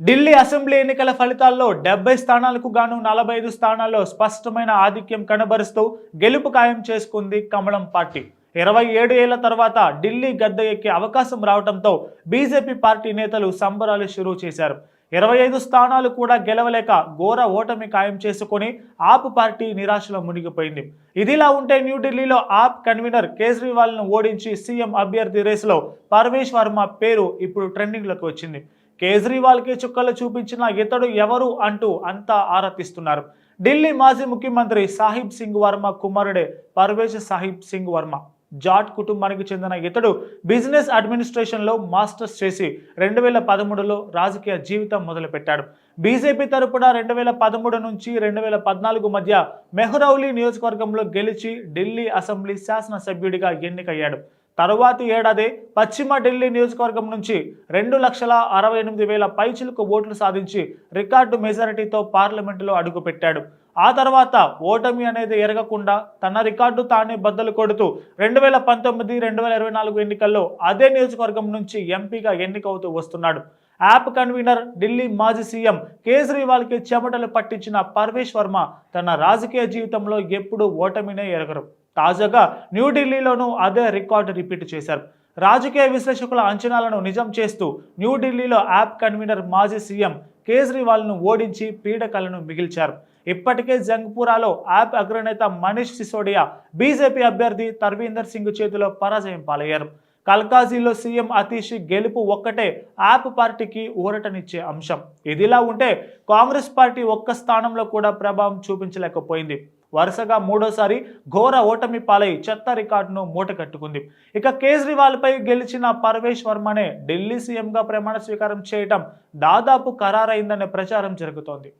Delhi assembly ఎన్నికల ఫలితాల్లో డెబ్బై స్థానాలకు గాను నలభై ఐదు స్థానాల్లో స్పష్టమైన ఆధిక్యం కనబరుస్తూ గెలుపు ఖాయం చేసుకుంది కమలం పార్టీ. ఇరవై ఏడు ఏళ్ళ తర్వాత ఢిల్లీ గద్దె ఎక్కే అవకాశం రావడంతో బీజేపీ పార్టీ నేతలు సంబరాలు షురూ చేశారు. ఇరవై ఐదు స్థానాలు కూడా గెలవలేక ఘోర ఓటమి ఖాయం చేసుకుని ఆప్ పార్టీ నిరాశలో మునిగిపోయింది. ఇదిలా ఉంటే న్యూఢిల్లీలో ఆప్ కన్వీనర్ కేజ్రీవాల్ను ఓడించి సీఎం అభ్యర్థి రేసులో పరమేశ్ వర్మ పేరు ఇప్పుడు ట్రెండింగ్లోకి వచ్చింది. కేజ్రీవాల్కి చుక్కలు చూపించిన ఇతడు ఎవరు అంటూ అంతా ఆరాధిస్తున్నారు ఢిల్లీ మాజీ ముఖ్యమంత్రి సాహిబ్ సింగ్ వర్మ కుమారుడే పర్వేజ్ సాహిబ్ సింగ్ వర్మ. జాట్ కుటుంబానికి చెందిన ఇతడు బిజినెస్ అడ్మినిస్ట్రేషన్లో మాస్టర్స్ చేసి రెండు వేల పదమూడులో రాజకీయ జీవితం మొదలుపెట్టాడు. బీజేపీ తరపున రెండు వేల పదమూడు నుంచి రెండు వేల పద్నాలుగు మధ్య మెహ్రౌలీ నియోజకవర్గంలో గెలిచి ఢిల్లీ అసెంబ్లీ శాసనసభ్యుడిగా ఎన్నికయ్యాడు. తరువాతి ఏడాది పశ్చిమ ఢిల్లీ నియోజకవర్గం నుంచి రెండు లక్షల అరవై ఎనిమిది వేల పైచిలకు ఓట్లు సాధించి రికార్డు మెజారిటీతో పార్లమెంటులో అడుగుపెట్టాడు. ఆ తర్వాత ఓటమి అనేది ఎరగకుండా తన రికార్డు తానే బద్దలు కొడుతూ రెండు వేల పంతొమ్మిది రెండు వేల ఇరవై నాలుగు ఎన్నికల్లో అదే నియోజకవర్గం నుంచి ఎంపీగా ఎన్నికవుతూ వస్తున్నాడు. యాప్ కన్వీనర్ ఢిల్లీ మాజీ సీఎం కేజ్రీవాల్కి చెమటలు పట్టించిన పర్వేష్ వర్మ తన రాజకీయ జీవితంలో ఎప్పుడూ ఓటమినే ఎరగరు. తాజాగా న్యూఢిల్లీలోనూ అదే రికార్డు రిపీట్ చేశారు. రాజకీయ విశ్లేషకుల అంచనాలను నిజం చేస్తూ న్యూఢిల్లీలో యాప్ కన్వీనర్ మాజీ సీఎం కేజ్రీవాల్ను ఓడించి పీడకలను మిగిల్చారు. ఇప్పటికే జంగ్పురాలో యాప్ అగ్రనేత మనీష్ సిసోడియా బీజేపీ అభ్యర్థి తర్వీందర్ సింగ్ చేతిలో పరాజయం పాలయ్యారు. కల్కాజీలో సీఎం అతీష్ గెలుపు ఒక్కటే యాప్ పార్టీకి ఊరటనిచ్చే అంశం. ఇదిలా ఉంటే కాంగ్రెస్ పార్టీ ఒక్క స్థానంలో కూడా ప్రభావం చూపించలేకపోయింది. వరుసగా మూడోసారి ఘోర ఓటమి పాలై చెత్త రికార్డును మూటకట్టుకుంది ఇక కేజ్రీవాల్పై గెలిచిన పర్వేష్ వర్మనే ఢిల్లీ సీఎంగా ప్రమాణ స్వీకారం చేయటం దాదాపు ఖరారైందనే ప్రచారం జరుగుతోంది.